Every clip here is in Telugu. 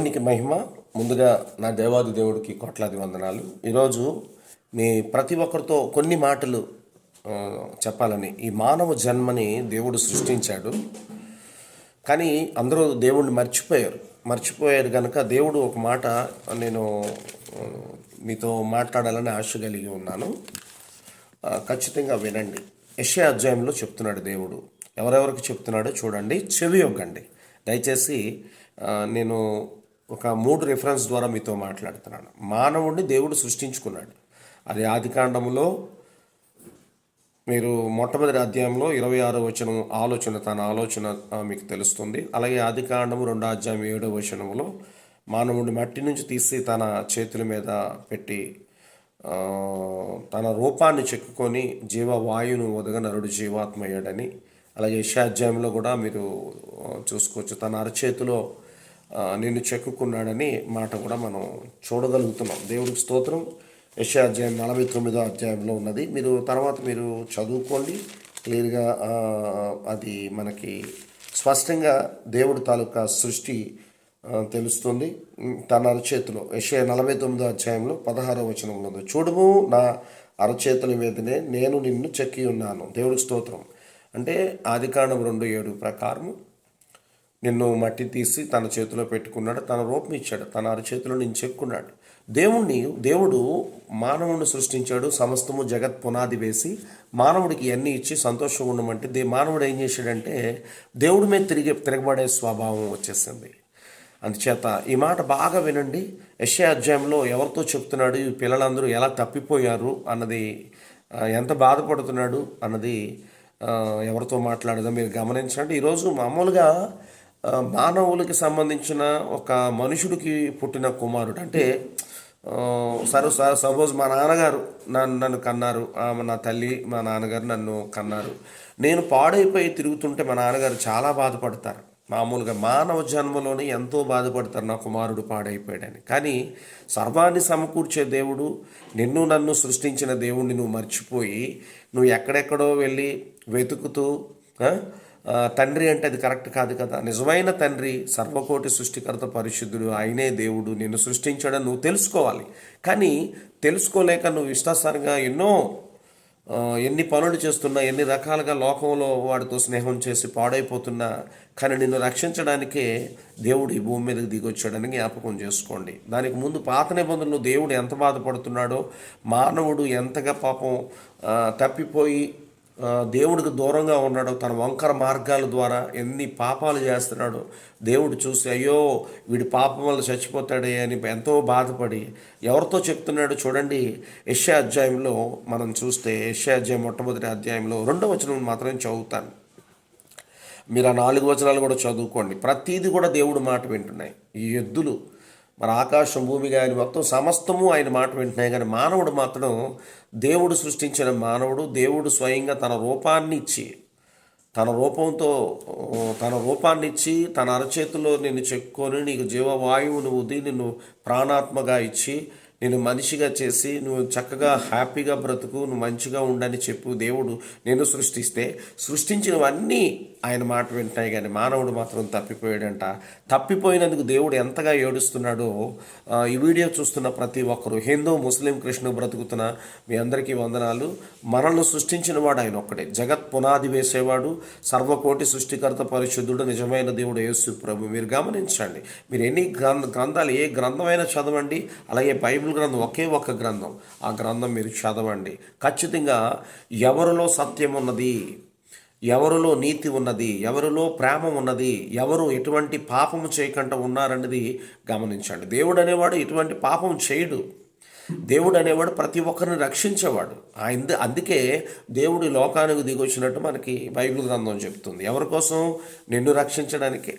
దేవునికి మహిమ ముందుగా నా దేవాది దేవుడికి కోట్లాది వందనాలు. ఈరోజు మీ ప్రతి ఒక్కరితో కొన్ని మాటలు చెప్పాలని. ఈ మానవ జన్మని దేవుడు సృష్టించాడు. కానీ అందరూ దేవుణ్ణి మర్చిపోయారు. మర్చిపోయారు కనుక దేవుడు ఒక మాట నేను మీతో మాట్లాడాలని ఆశ కలిగి ఉన్నాను. ఖచ్చితంగా వినండి. యెషయా అధ్యాయంలో చెప్తున్నాడు దేవుడు. ఎవరెవరికి చెప్తున్నాడో చూడండి. చెవి ఒగ్గండి. దయచేసి నేను ఒక మూడు రిఫరెన్స్ ద్వారా మీతో మాట్లాడుతున్నాను. మానవుడిని దేవుడు సృష్టించుకున్నాడు. అది ఆదికాండములో మీరు మొట్టమొదటి అధ్యాయంలో ఇరవై ఆరో వచనం ఆలోచన తన ఆలోచన మీకు తెలుస్తుంది. అలాగే ఆదికాండము రెండో అధ్యాయం ఏడో వచనములో మానవుడి మట్టి నుంచి తీసి తన చేతుల మీద పెట్టి తన రూపాన్ని చెక్కుకొని జీవవాయువును వదగ నరుడు జీవాత్మ అయ్యాడని అలాగే యశాధ్యాయంలో కూడా మీరు చూసుకోవచ్చు. తన అరచేతిలో నిన్ను చెక్కుకున్నాడని మాట కూడా మనం చూడగలుగుతున్నాం. దేవుడికి స్తోత్రం. యశా అధ్యాయం నలభై తొమ్మిదో అధ్యాయంలో ఉన్నది. మీరు తర్వాత మీరు చదువుకోండి. క్లియర్గా అది మనకి స్పష్టంగా దేవుడి తాలూకా సృష్టి తెలుస్తుంది. తన అరచేతిలో యశయ నలభై తొమ్మిదో అధ్యాయంలో పదహారో వచనంలో ఉంది. చూడుము నా అరచేతుల మీదనే నేను నిన్ను చెక్కి ఉన్నాను. దేవుడి స్తోత్రం. అంటే ఆదికాండం రెండు ఏడు ప్రకారం నిన్ను మట్టి తీసి తన చేతిలో పెట్టుకున్నాడు. తన రూపం ఇచ్చాడు. తన అరచేతిలో నేను చెక్కున్నాడు. దేవుణ్ణి దేవుడు మానవుని సృష్టించాడు. సమస్తము జగత్ పునాది వేసి మానవుడికి అన్నీ ఇచ్చి సంతోషంగా ఉండమంటే దే మానవుడు ఏం చేశాడంటే దేవుడి మీద తిరిగి తిరగబడే స్వభావం వచ్చేసింది. అందుచేత ఈ మాట బాగా వినండి. యశ్య అధ్యాయంలో ఎవరితో చెప్తున్నాడు? ఈ పిల్లలందరూ ఎలా తప్పిపోయారు అన్నది ఎంత బాధపడుతున్నాడు అన్నది ఎవరితో మాట్లాడదో మీరు గమనించండి. ఈరోజు మామూలుగా మానవులకి సంబంధించిన ఒక మనుషుడికి పుట్టిన కుమారుడు. అంటే సరే స- సపోజ్ మా నాన్నగారు నన్ను నన్ను కన్నారు. నా తల్లి మా నాన్నగారు నన్ను కన్నారు. నేను పాడైపోయి తిరుగుతుంటే మా నాన్నగారు చాలా బాధపడతారు. మామూలుగా మానవ జన్మలోనే ఎంతో బాధపడతారు నా కుమారుడు పాడైపోయాడని. కానీ సర్వాన్ని సమకూర్చే దేవుడు నిన్ను నన్ను సృష్టించిన దేవుడిని నువ్వు మర్చిపోయి నువ్వు ఎక్కడెక్కడో వెళ్ళి వెతుకుతూ తండ్రి అంటే అది కరెక్ట్ కాదు కదా. నిజమైన తండ్రి సర్వకోటి సృష్టికర్త పరిశుద్ధుడు ఆయనే దేవుడు. నిన్ను సృష్టించాడని నువ్వు తెలుసుకోవాలి. కానీ తెలుసుకోలేక నువ్వు ఇష్టాసారంగా ఎన్నో ఎన్ని పనులు చేస్తున్నా ఎన్ని రకాలుగా లోకంలో వాడితో స్నేహం చేసి పాడైపోతున్నా కానీ నిన్ను రక్షించడానికే దేవుడు ఈ భూమి మీదకి దిగొచ్చాడని జ్ఞాపకం చేసుకోండి. దానికి ముందు పాత నిబంధనలు దేవుడు ఎంత బాధపడుతున్నాడో మానవుడు ఎంతగా పాపం తప్పిపోయి దేవుడికి దూరంగా ఉన్నాడు. తన వంకర మార్గాల ద్వారా ఎన్ని పాపాలు చేస్తున్నాడో దేవుడు చూసి అయ్యో వీడి పాపం వల్ల చచ్చిపోతాడే అని ఎంతో బాధపడి ఎవరితో చెప్తున్నాడు చూడండి. యెషయా అధ్యాయంలో మనం చూస్తే యెషయా అధ్యాయం మొట్టమొదటి అధ్యాయంలో రెండో వచనం మాత్రం చదువుతాను. మీరు ఆ నాలుగు వచనాలు కూడా చదువుకోండి. ప్రతీది కూడా దేవుడు మాట వింటున్నాయి. ఈ ఎద్దులు మరి ఆకాశం భూమి కానీ మొత్తం సమస్తము ఆయన మాట వింటున్నాయి. కానీ మానవుడు మాత్రం దేవుడు సృష్టించిన మానవుడు దేవుడు స్వయంగా తన రూపాన్ని ఇచ్చి తన రూపంతో తన రూపాన్ని ఇచ్చి తన అరచేతిలో నిన్ను చెక్కుకొని నీకు జీవవాయువును ఉది నిన్ను ప్రాణాత్మగా ఇచ్చి నేను మనిషిగా చేసి నువ్వు చక్కగా హ్యాపీగా బ్రతుకు నువ్వు మంచిగా ఉండని చెప్పు దేవుడు నేను సృష్టిస్తే సృష్టించినవన్నీ ఆయన మాట వింటాయి కానీ మానవుడు మాత్రం తప్పిపోయాడంట. తప్పిపోయినందుకు దేవుడు ఎంతగా ఏడుస్తున్నాడో ఈ వీడియో చూస్తున్న ప్రతి ఒక్కరు హిందూ ముస్లిం కృష్ణు బ్రతుకుతున్న మీ అందరికీ వందనాలు. మనల్ని సృష్టించిన వాడు ఆయన ఒక్కడే. జగత్ పునాది వేసేవాడు సర్వకోటి సృష్టికర్త పరిశుద్ధుడు నిజమైన దేవుడు యేసు ప్రభు. మీరు గమనించండి మీరు ఎన్ని గ్రంథ గ్రంథాలు ఏ గ్రంథమైనా చదవండి అలాగే బైబిల్ గ్రంథం ఒకే ఒక గ్రంథం. ఆ గ్రంథం మీరు చదవండి. ఖచ్చితంగా ఎవరిలో సత్యం ఉన్నది? ఎవరిలో నీతి ఉన్నది ఎవరిలో ప్రేమ ఉన్నది ఎవరు ఎటువంటి పాపము చేయకుండా ఉన్నారన్నది గమనించండి. దేవుడు అనేవాడు ఎటువంటి పాపం చేయడు. దేవుడు అనేవాడు ప్రతి ఒక్కరిని రక్షించేవాడు. ఆయన అందుకే దేవుడు లోకానికి దిగొచ్చినట్టు మనకి బైబిల్ గ్రంథం చెప్తుంది. ఎవరి కోసం? నిన్ను రక్షించడానికే.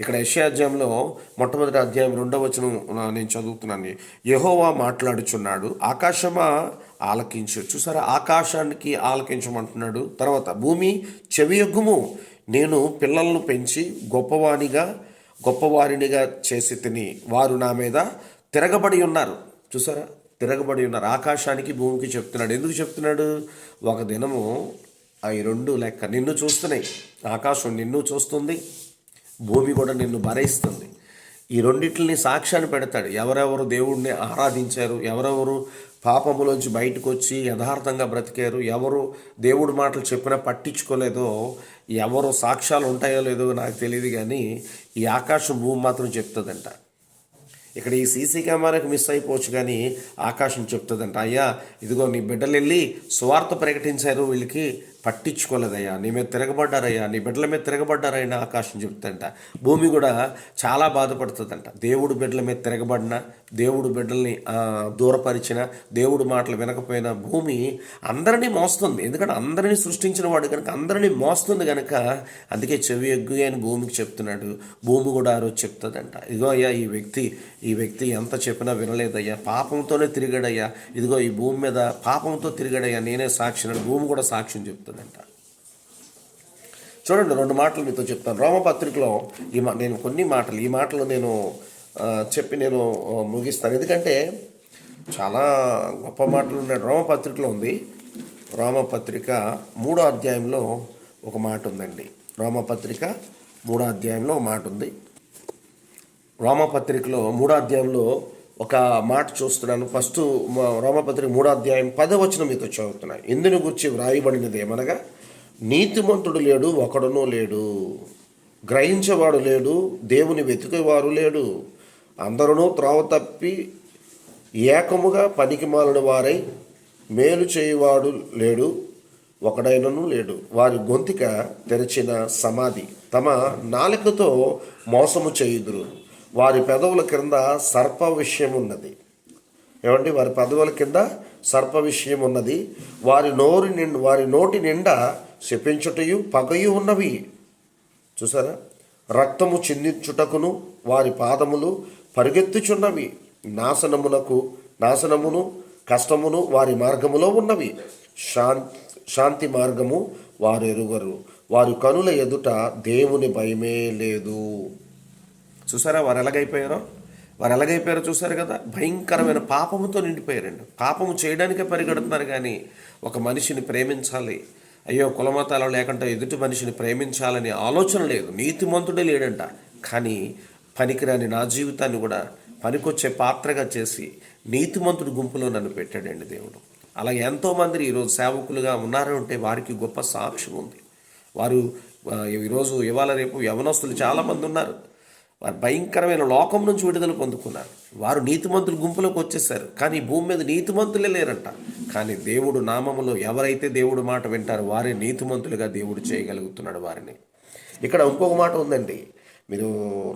ఇక్కడ యెషయా అధ్యాయంలో మొట్టమొదటి అధ్యాయం రెండవ వచనం నేను చదువుతున్నాను. యహోవా మాట్లాడుచున్నాడు ఆకాశమా ఆలకించు చూసారా? ఆకాశానికి ఆలకించమంటున్నాడు. తర్వాత భూమి చెవియొగ్గుము. నేను పిల్లలను పెంచి గొప్పవానిగా గొప్పవారినిగా చేసి తిని వారు నా మీద తిరగబడి ఉన్నారు. చూసారా? తిరగబడి ఉన్నారు. ఆకాశానికి భూమికి చెప్తున్నాడు. ఎందుకు చెప్తున్నాడు? ఒక దినము అవి రెండు లెక్క నిన్ను చూస్తున్నాయి. ఆకాశం నిన్ను చూస్తుంది. భూమి కూడా నిన్ను భరిస్తుంది. ఈ రెండింటిని సాక్ష్యాన్ని పెడతాడు. ఎవరెవరు దేవుడిని ఆరాధించారు? ఎవరెవరు పాపములోంచి బయటకు వచ్చి యథార్థంగా బ్రతికారు. ఎవరు దేవుడి మాటలు చెప్పినా పట్టించుకోలేదో ఎవరు సాక్ష్యాలు ఉంటాయో లేదో నాకు తెలియదు కానీ ఈ ఆకాశం భూమి మాత్రం చెప్తుందంట. ఇక్కడ ఈ సీసీ కెమెరాకి మిస్ అయిపోవచ్చు కానీ ఆకాశం చెప్తుందంట. అయ్యా ఇదిగో నీ బిడ్డలు వెళ్ళి స్వార్థ ప్రకటించారు వీళ్ళకి. పట్టించుకోలేదయ్యా. నీ మీద తిరగబడ్డారయ్యా. నీ బిడ్డల మీద తిరగబడ్డారైన ఆకాశం చెప్తుందంట. భూమి కూడా చాలా బాధపడుతుందంట. దేవుడు బిడ్డల మీద తిరగబడిన దేవుడు బిడ్డల్ని దూరపరిచిన దేవుడు మాటలు వినకపోయినా భూమి అందరినీ మోస్తుంది. ఎందుకంటే అందరినీ సృష్టించిన వాడు కనుక అందరినీ మోస్తుంది కనుక అందుకే చెవి ఎగ్గు అని భూమికి చెప్తున్నాడు. భూమి కూడా ఆ రోజు చెప్తుందంట. ఇదిగో అయ్యా ఈ వ్యక్తి ఈ వ్యక్తి ఎంత చెప్పినా వినలేదయ్యా. పాపంతోనే తిరిగాడయ్యా. ఇదిగో ఈ భూమి మీద పాపంతో తిరిగాడయ్యా. నేనే సాక్షి భూమి కూడా సాక్ష్యం చెప్తుందంట చూడండి రెండు మాటలు మీతో చెప్తాను. రోమపత్రికలో ఈ మా నేను కొన్ని మాటలు ఈ మాటలు నేను చెప్పి నేను ముగిస్తాను. ఎందుకంటే చాలా గొప్ప మాటలు ఉన్నాయి. రోమపత్రికలో ఉంది. రోమపత్రిక మూడో అధ్యాయంలో ఒక మాట ఉందండి. రోమపత్రిక మూడో అధ్యాయంలో ఒక మాట ఉంది. రోమపత్రికలో మూడో అధ్యాయంలో ఒక మాట చూస్తున్నాను. ఫస్ట్ మా రోమపత్రిక మూడో అధ్యాయం పదవచనం మీతో చదువుతున్నాను ఇందుని గురించి వ్రాయబడినది ఏమనగా నీతిమంతుడు లేడు ఒకడునూ లేడు. గ్రహించేవాడు లేడు దేవుని వెతికేవారు లేడు. అందరూ త్రోవ తప్పి ఏకముగా పనికిమాలిన వారై మేలు చేయవాడు లేడు ఒకడైనను లేడు. వారి గొంతిక తెరిచిన సమాధి. తమ నాలుకతో మోసము చేయుదురు. వారి పెదవుల క్రింద సర్ప విషయం ఉన్నది. ఏమండి? వారి పెదవుల కింద సర్ప విషయం ఉన్నది. వారి నోరు నిండు వారి నోటి నిండా శపించుటయు పగయు ఉన్నవి. చూసారా? రక్తము చిందించుటకును వారి పాదములు పరిగెత్తుచున్నవి. నాశనమునకు నాశనమును కష్టమును వారి మార్గములో ఉన్నవి. శాంతి శాంతి మార్గము వారు ఎరుగరు వారి కనుల ఎదుట దేవుని భయమే లేదు. చూసారా? వారు ఎలాగైపోయారో? వారు ఎలాగైపోయారో చూసారు కదా? భయంకరమైన పాపముతో నిండిపోయారండి పాపము చేయడానికే పరిగెడుతున్నారు కానీ ఒక మనిషిని ప్రేమించాలి. అయ్యో కులమతాలు లేకుండా ఎదుటి మనిషిని ప్రేమించాలని ఆలోచన లేదు. నీతిమంతుడే లేడంట. కానీ పనికిరాని నా జీవితాన్ని కూడా పనికొచ్చే పాత్రగా చేసి నీతిమంతుడి గుంపులో నన్ను పెట్టాడండి దేవుడు. అలా ఎంతోమంది ఈరోజు సేవకులుగా ఉన్నారు అంటే వారికి గొప్ప సాక్ష్యం ఉంది. వారు ఈరోజు ఇవాళ రేపు యవనస్తులు చాలామంది ఉన్నారు. వారు భయంకరమైన లోకం నుంచి విడుదల పొందుకున్నారు. వారు నీతిమంతుల గుంపులోకి వచ్చేసారు కానీ భూమి మీద నీతిమంతులే లేరంట. కానీ దేవుడు నామములో ఎవరైతే దేవుడు మాట వింటారో వారే నీతిమంతులుగా దేవుడు చేయగలుగుతున్నాడు వారిని. ఇక్కడ ఇంకొక మాట ఉందండి. మీరు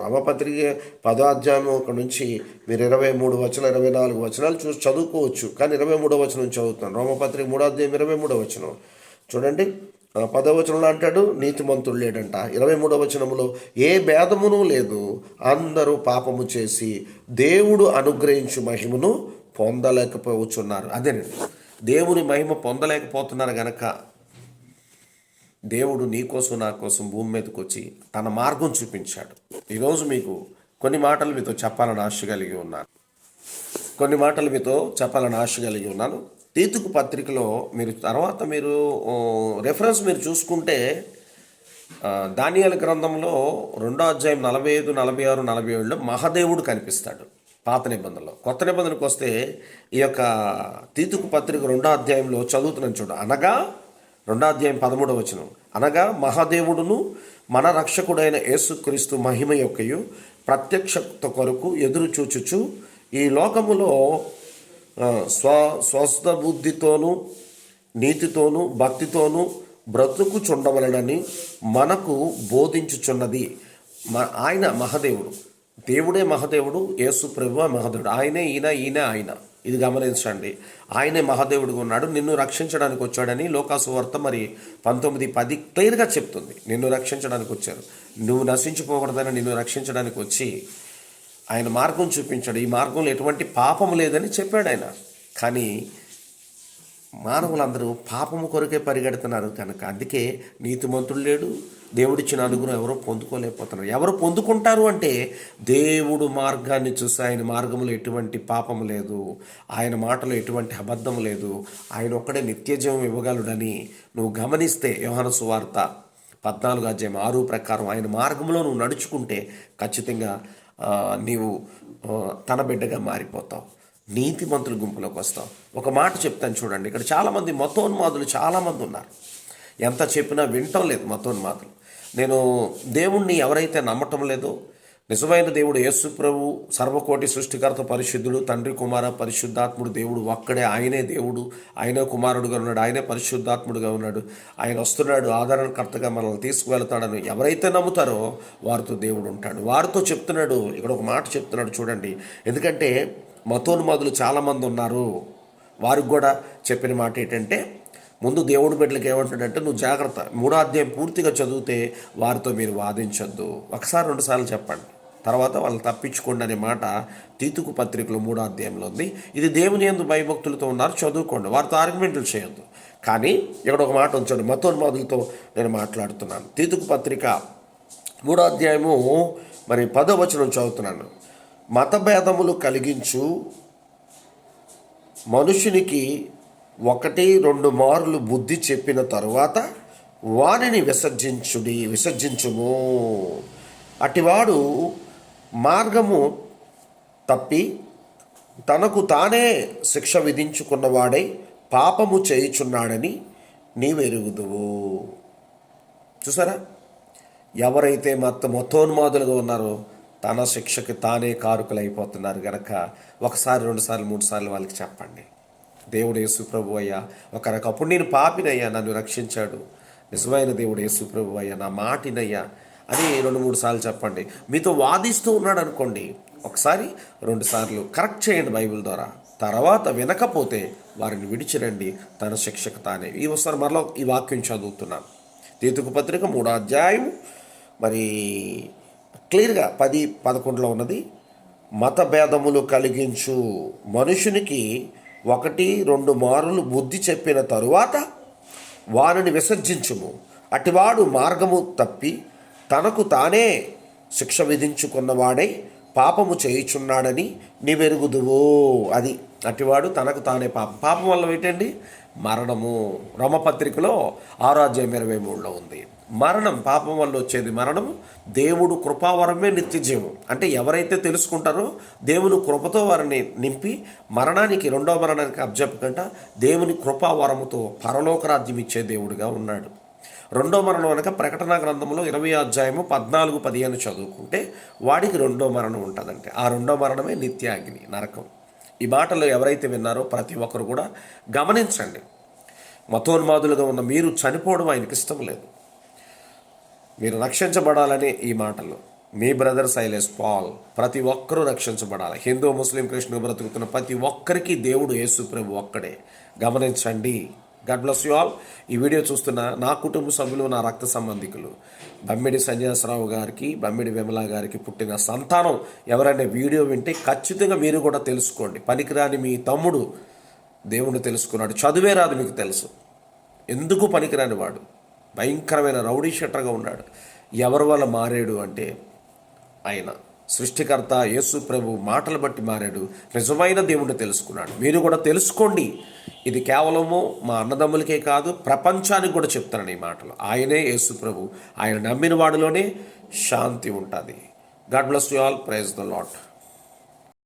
రామపత్రిక పదో అధ్యాయం ఒక నుంచి మీరు ఇరవై మూడు వచనం ఇరవై నాలుగు వచనాలు చూసి చదువుకోవచ్చు. కానీ ఇరవై మూడో వచనం చదువుతాను రోమపత్రిక మూడో అధ్యాయం ఇరవై మూడో వచనం. చూడండి. పదవచనంలో అంటాడు నీతిమంతుడు లేడంట. ఇరవై మూడవ వచనంలో ఏ భేదమును లేదు అందరూ పాపము చేసి దేవుడు అనుగ్రహించు మహిమను పొందలేకపోవచ్చున్నారు అదేనండి దేవుని మహిమ పొందలేకపోతున్నారు గనక దేవుడు నీ కోసం నా కోసం భూమి మీదకి వచ్చి తన మార్గం చూపించాడు. ఈరోజు మీకు కొన్ని మాటలు మీతో చెప్పాలని ఆశ కలిగి ఉన్నాను. కొన్ని మాటలు మీతో చెప్పాలని ఆశ కలిగి ఉన్నాను. తీతుకు పత్రికలో మీరు తర్వాత మీరు రెఫరెన్స్ మీరు చూసుకుంటే దానియాల గ్రంథంలో రెండో అధ్యాయం నలభై ఐదు నలభై ఆరు నలభై ఏడులో మహాదేవుడు కనిపిస్తాడు పాత నిబంధనలో. కొత్త నిబంధనకు వస్తే ఈ యొక్క తీతుకు పత్రిక రెండో అధ్యాయంలో చదువుతున్నాను చూడ. అనగా రెండో అధ్యాయం పదమూడవ వచనం. అనగా మహాదేవుడును మన రక్షకుడైన యేసుక్రీస్తు మహిమ యొక్కయు ప్రత్యక్షత కొరకు ఎదురు చూచుచు ఈ లోకములో స్వ స్వస్థ బుద్ధితోనూ నీతితోనూ భక్తితోనూ బ్రతుకు చుండవలనని మనకు బోధించుచున్నది మ ఆయన మహదేవుడు. దేవుడే మహదేవుడు యేసు ప్రభు మహదేవుడు. ఆయనే ఈయన ఈయన ఆయన. ఇది గమనించండి. ఆయనే మహాదేవుడుగా ఉన్నాడు. నిన్ను రక్షించడానికి వచ్చాడని లోకాసువార్త మరి పంతొమ్మిది పది క్లియర్గా చెప్తుంది. నిన్ను రక్షించడానికి వచ్చారు. నువ్వు నశించిపోకూడదని నిన్ను రక్షించడానికి వచ్చి ఆయన మార్గం చూపించాడు. ఈ మార్గంలో ఎటువంటి పాపం లేదని చెప్పాడు ఆయన. కానీ మానవులందరూ పాపము కొరకే పరిగెడుతున్నారు కనుక అందుకే నీతిమంతుడు లేడు. దేవుడిచ్చిన అనుగ్రహం ఎవరో పొందుకోలేకపోతున్నారు. ఎవరు పొందుకుంటారు అంటే దేవుడు మార్గాన్ని చూసి ఆయన మార్గంలో ఎటువంటి పాపము లేదు. ఆయన మాటలో ఎటువంటి అబద్ధం లేదు. ఆయన ఒక్కడే నిత్యజీవం ఇవ్వగలడని నువ్వు గమనిస్తే యోహన సువార్త పద్నాలుగు అధ్యాయం ఆరు ప్రకారం ఆయన మార్గంలో నువ్వు నడుచుకుంటే ఖచ్చితంగా నీవు తన బిడ్డగా మారిపోతావు. నీతిమంతుల గుంపులోకి వస్తావు. ఒక మాట చెప్తాను చూడండి. ఇక్కడ చాలామంది మతోన్మాదులు చాలామంది ఉన్నారు. ఎంత చెప్పినా వింటం లేదు మతోన్మాదులు. నేను దేవుణ్ణి ఎవరైతే నమ్మటం లేదో నిజమైన దేవుడు యేసు ప్రభు సర్వకోటి సృష్టికర్త పరిశుద్ధుడు తండ్రి కుమార పరిశుద్ధాత్ముడు దేవుడు ఒక్కడే ఆయనే దేవుడు ఆయనే కుమారుడుగా ఉన్నాడు ఆయనే పరిశుద్ధాత్ముడుగా ఉన్నాడు. ఆయన వస్తున్నాడు ఆదరణకర్తగా మనల్ని తీసుకువెళ్తాడని ఎవరైతే నమ్ముతారో వారితో దేవుడు ఉంటాడు. వారితో చెప్తున్నాడు ఇక్కడ ఒక మాట చెప్తున్నాడు చూడండి. ఎందుకంటే మతోన్మాదులు చాలామంది ఉన్నారు. వారికి కూడా చెప్పిన మాట ఏంటంటే ముందు దేవుడి బిడ్డలకు ఏమంటాడంటే నువ్వు జాగ్రత్త మూడో అధ్యాయం పూర్తిగా చదివితే వారితో మీరు వాదించొద్దు. ఒకసారి రెండుసార్లు చెప్పండి. తర్వాత వాళ్ళని తప్పించుకోండి అనే మాట తీతుకు పత్రికలో మూడో అధ్యాయంలో ఉంది. ఇది దేవుని ఎందు భయభక్తులతో ఉన్నారు చదువుకోండి. వారితో ఆర్గ్యుమెంట్లు చేయొద్దు. కానీ ఇక్కడ ఒక మాట ఉంచండి. మతోన్మాదులతో నేను మాట్లాడుతున్నాను. తీతుకు పత్రిక మూడో అధ్యాయము మరి పదో వచనం చదువుతున్నాను. మతభేదములు కలిగించు మనుషునికి ఒకటి రెండు మార్లు బుద్ధి చెప్పిన తరువాత వారిని విసర్జించుడి విసర్జించుము. అటివాడు మార్గము తప్పి తనకు తానే శిక్ష విధించుకున్నవాడై పాపము చేయుచున్నాడని నీవెరుగుదువు. చూసారా? ఎవరైతే మత మొత్తోన్మాదులుగా ఉన్నారో తన శిక్షకి తానే కారుకులైపోతున్నారు గనక ఒకసారి రెండుసార్లు మూడు సార్లు వాళ్ళకి చెప్పండి. దేవుడు యేసుప్రభు అయ్యా ఒక రకప్పుడు నేను పాపినయ్యా నన్ను రక్షించాడు. నిజమైన దేవుడు యేసుప్రభు అయ్యా నా మాటినయ్యా అని రెండు మూడు సార్లు చెప్పండి. మీతో వాదిస్తూ ఉన్నాడు అనుకోండి. ఒకసారి రెండు సార్లు కరెక్ట్ చేయండి బైబిల్ ద్వారా. తర్వాత వినకపోతే వారిని విడిచిరండి. తన శిక్షకు తానే. ఈ ఒకసారి మరలా ఈ వాక్యం చదువుతున్నాను. తీతుకు పత్రిక మూడో అధ్యాయం. మరి క్లియర్గా పది పదకొండులో ఉన్నది. మత భేదములు కలిగించు మనుషునికి ఒకటి రెండు మారులు బుద్ధి చెప్పిన తరువాత వారిని విసర్జించుము. అటివాడు మార్గము తప్పి తనకు తానే శిక్ష విధించుకున్నవాడై పాపము చేయుచున్నాడని నీవెరుగుదువు అది. అటివాడు తనకు తానే పాపం. పాపం వల్ల ఏంటండి? మరణము. రమపత్రికలో ఆరాధ్యం ఇరవై మూడులో ఉంది. మరణం పాపం వల్ల వచ్చేది మరణం దేవుడు కృపావరమే నిత్యజీవం. అంటే ఎవరైతే తెలుసుకుంటారో దేవుని కృపతో వారిని నింపి మరణానికి రెండో మరణానికి అబ్జెప్పకుండా దేవుని కృపావరముతో పరలోకరాజ్యం ఇచ్చే దేవుడిగా ఉన్నాడు. రెండో మరణం అనక ప్రకటన గ్రంథంలో ఇరవై అధ్యాయము పద్నాలుగు పదిహేను చదువుకుంటే వాడికి రెండో మరణం ఉంటుందంటే. ఆ రెండో మరణమే నిత్యాగ్ని నరకం. ఈ మాటలు ఎవరైతే విన్నారో ప్రతి ఒక్కరు కూడా గమనించండి. మతోన్మాదులుగా ఉన్న మీరు చనిపోవడం ఆయనకి ఇష్టం లేదు. మీరు రక్షించబడాలని ఈ మాటలు. మీ బ్రదర్ సైలెస్ పాల్ ప్రతి ఒక్కరూ రక్షించబడాలి. హిందూ ముస్లిం క్రిస్టియన్ బ్రతుకుతున్న ప్రతి ఒక్కరికి దేవుడు యేసు ప్రభు ఒక్కడే. గమనించండి. గాడ్ బ్లస్ యు ఆల్ ఈ వీడియో చూస్తున్న నా కుటుంబ సభ్యులు నా రక్త సంబంధికులు బమ్మిడి సన్యాసరావు గారికి బమ్మిడి విమల గారికి పుట్టిన సంతానం ఎవరైనా వీడియో వింటే ఖచ్చితంగా మీరు కూడా తెలుసుకోండి. పనికిరాని మీ తమ్ముడు దేవుణ్ణి తెలుసుకున్నాడు. చదువే రాదు మీకు తెలుసు. ఎందుకు పనికిరాని వాడు? భయంకరమైన రౌడీ షట్టర్గా ఉన్నాడు. ఎవరి వల్ల మారాడు అంటే ఆయన. సృష్టికర్త యేసు ప్రభు మాటలు బట్టి మారాడు. నిజమైన దేవుడు తెలుసుకున్నాడు. మీరు కూడా తెలుసుకోండి. ఇది కేవలము మా అన్నదమ్ములకే కాదు ప్రపంచానికి కూడా చెప్తాను ఈ మాటలు. ఆయనే యేసు ప్రభు. ఆయన నమ్మిన వాడిలోనే శాంతి ఉంటుంది. God bless you all. Praise the Lord